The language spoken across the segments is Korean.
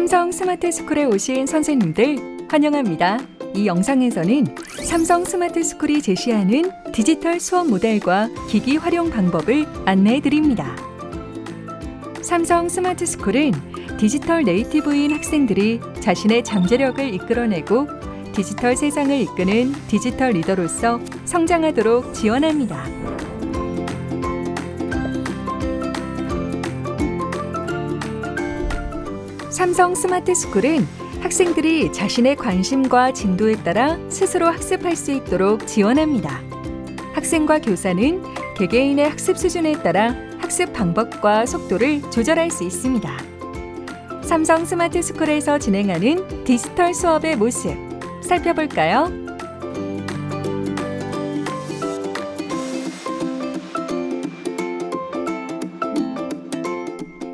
삼성 스마트 스쿨에 오신 선생님들 환영합니다. 이 영상에서는 삼성 스마트 스쿨이 제시하는 디지털 수업 모델과 기기 활용 방법을 안내해 드립니다. 삼성 스마트 스쿨은 디지털 네이티브인 학생들이 자신의 잠재력을 이끌어내고 디지털 세상을 이끄는 디지털 리더로서 성장하도록 지원합니다. 삼성 스마트 스쿨은 학생들이 자신의 관심과 진도에 따라 스스로 학습할 수 있도록 지원합니다. 학생과 교사는 개개인의 학습 수준에 따라 학습 방법과 속도를 조절할 수 있습니다. 삼성 스마트 스쿨에서 진행하는 디지털 수업의 모습 살펴볼까요?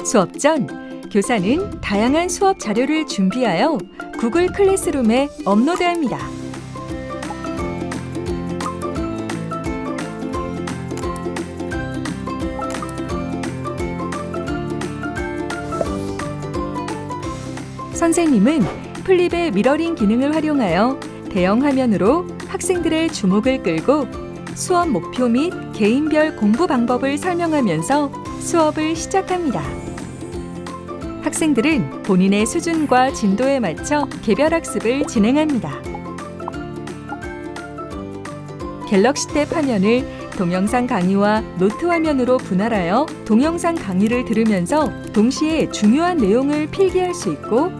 수업 전 교사는 다양한 수업 자료를 준비하여 구글 클래스룸에 업로드합니다. 선생님은 플립의 미러링 기능을 활용하여 대형 화면으로 학생들의 주목을 끌고 수업 목표 및 개인별 공부 방법을 설명하면서 수업을 시작합니다. 학생들은 본인의 수준과 진도에 맞춰 개별 학습을 진행합니다. 갤럭시 탭 화면을 동영상 강의와 노트 화면으로 분할하여 동영상 강의를 들으면서 동시에 중요한 내용을 필기할 수 있고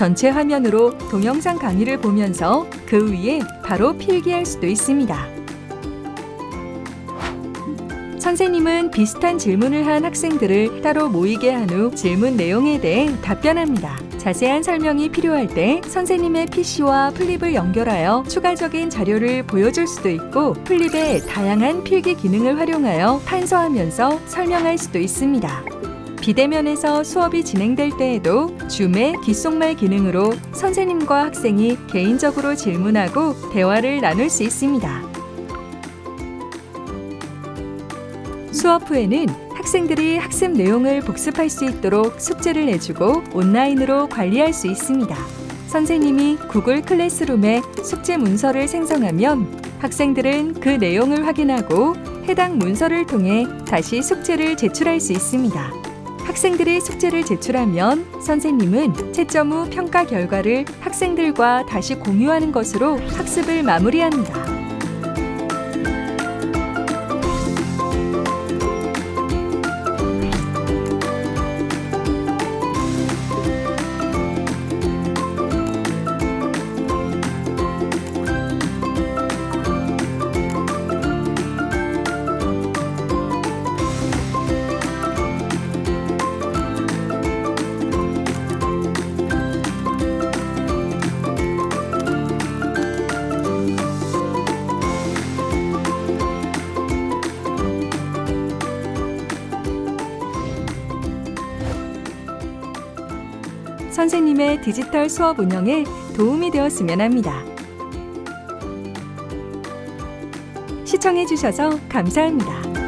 전체 화면으로 동영상 강의를 보면서 그 위에 바로 필기할 수도 있습니다. 선생님은 비슷한 질문을 한 학생들을 따로 모이게 한 후 질문 내용에 대해 답변합니다. 자세한 설명이 필요할 때 선생님의 PC와 플립을 연결하여 추가적인 자료를 보여줄 수도 있고 플립의 다양한 필기 기능을 활용하여 판서하면서 설명할 수도 있습니다. 비대면에서 수업이 진행될 때에도 줌의 귓속말 기능으로 선생님과 학생이 개인적으로 질문하고 대화를 나눌 수 있습니다. 수업 후에는 학생들이 학습 내용을 복습할 수 있도록 숙제를 내주고 온라인으로 관리할 수 있습니다. 선생님이 구글 클래스룸에 숙제 문서를 생성하면 학생들은 그 내용을 확인하고 해당 문서를 통해 다시 숙제를 제출할 수 있습니다. 학생들이 숙제를 제출하면 선생님은 채점 후 평가 결과를 학생들과 다시 공유하는 것으로 학습을 마무리합니다. 선생님의 디지털 수업 운영에 도움이 되었으면 합니다. 시청해주셔서 감사합니다.